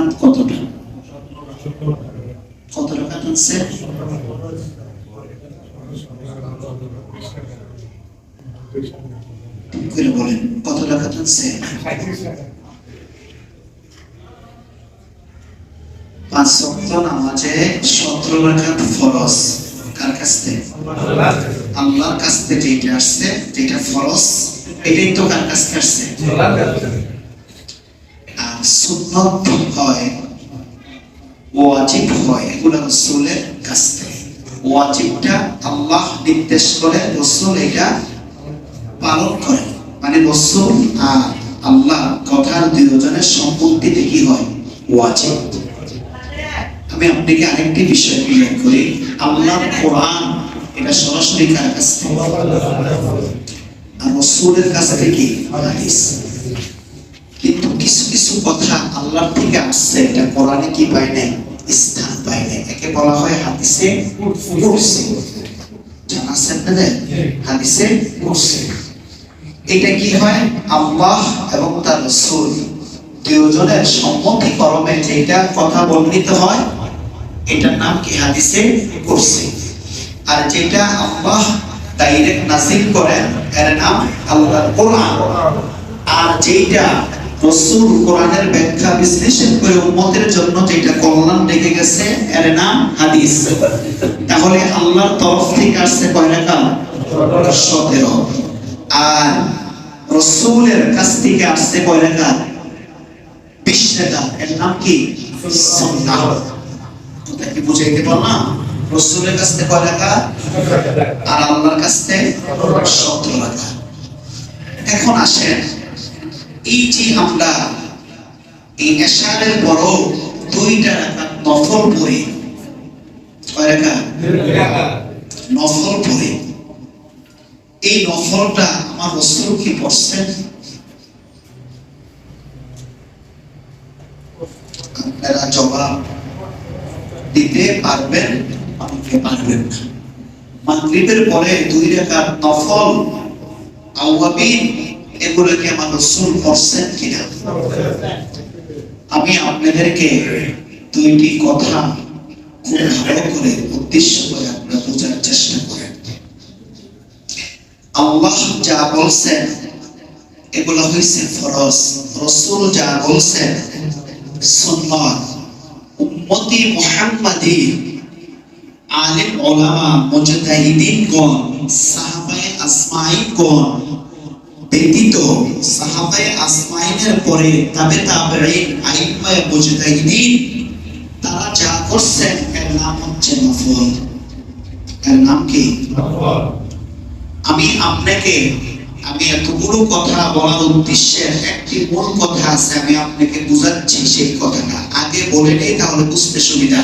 রাকাত কতটা? কত আছে করে বলেন কত রাকাত আছে পাঁচ ওয়াক্ত নামাজে সতেরো রাকাত ফরজ। কার কাছ থেকে? আল্লাহর কাছ থেকে যেটা আসছে, যেটা ফরজ, এটাই তো কার কাছ থেকে আসছে? সুন্নত হয়, ওয়াজিব হয় এগুলো রসুলের কাছ থেকে। ওয়াজিবটা আল্লাহ নির্দেশ করে, রসুল এটা পালন করে। মানে রসুল আর আল্লাহ কথার দুজনের সম্পত্তিতে কি হয়? ওয়াজিব। আমি আপনাকে আরেকটি বিষয় ক্লিয়ার করি। আল্লাহর কোরআন এটা সরাসরি কার কাছ থেকে? আর রসুলের কাছ থেকে হাদিস। কিছু কিছু কথা আল্লাহ থেকে আসছে, এটা কোরআনে কি পায় নাই? স্থান পায় নাই। একে বলা হয় হাদিসে কুরসি হাদিসে কুরসি এটা কি হয়? আল্লাহ এবং তার দুজনের সম্মতি কর্মে যেটা কথা বর্ণিত হয়, এটার নাম কি? হাদিসে কুরসি আর যেটা আল্লাহ ডাইরেক্ট নাজিল করেন, এর নাম আল্লাহর কোরআন আর যেটা রসুল কোরআনের ব্যাখ্যা বিশ্লেষণ করে উম্মতের জন্য যেটা কল্যাণ রেখে গেছে, এর নাম হাদিস। তাহলে আল্লাহর তরফ থেকে আসছে কয় রাখা সতেরো। আর রসুলের কাছ থেকে আসছে কয় রাখা এর নাম কি? সুন্নাহ কথা কি বুঝাইতে পারলাম? রসুলের কাছ থেকে কয় টাকা আর আল্লাহর কাছ থেকে সতেরো এখন আসেন এই আমরা এই এশারের পরও দুইটা রাকাত নফল পড়ি। কয় নফল পড়ি। এই নফলটা আমার রসুল কি পড়ছেন? আপনারা জবাব দিতে পারবেন, আমাকে পারবেন না মাগরিবের পরে দুই রাকাত নফল আওয়াবিন এগুলোকে আমার রসুল করছেন কিনা? আমি আপনাদেরকে দুইটি কথা খুব ভালো করে, উদ্দেশ্য করে আপনারা বোঝার চেষ্টা করেন। আল্লাহ যা বলছেন, এগুলো হয়েছে ফরজ। রসুল যা বলছেন, সুন্নত। উম্মতি মুহাম্মাদি, আলিম ওলামা, মুজতাহিদিনগণ, সাহাবায়ে আসমাইনগণ ব্যতীত সাহাবায়ে আসমাইনের পরে তবে তাবেঈন আইম্মায়ে মুজতাহিদিন তারা যা করছেন এর নাম হচ্ছে নফল। এর নাম কি? আমি আপনাকে আমি এতগুলো কথা বলার উদ্দেশ্যে একটি মূল কথা আছে আমি আপনাকে বুঝাচ্ছি সেই কথাটা। আগে বলে নেই তাহলে বুঝতে সুবিধা।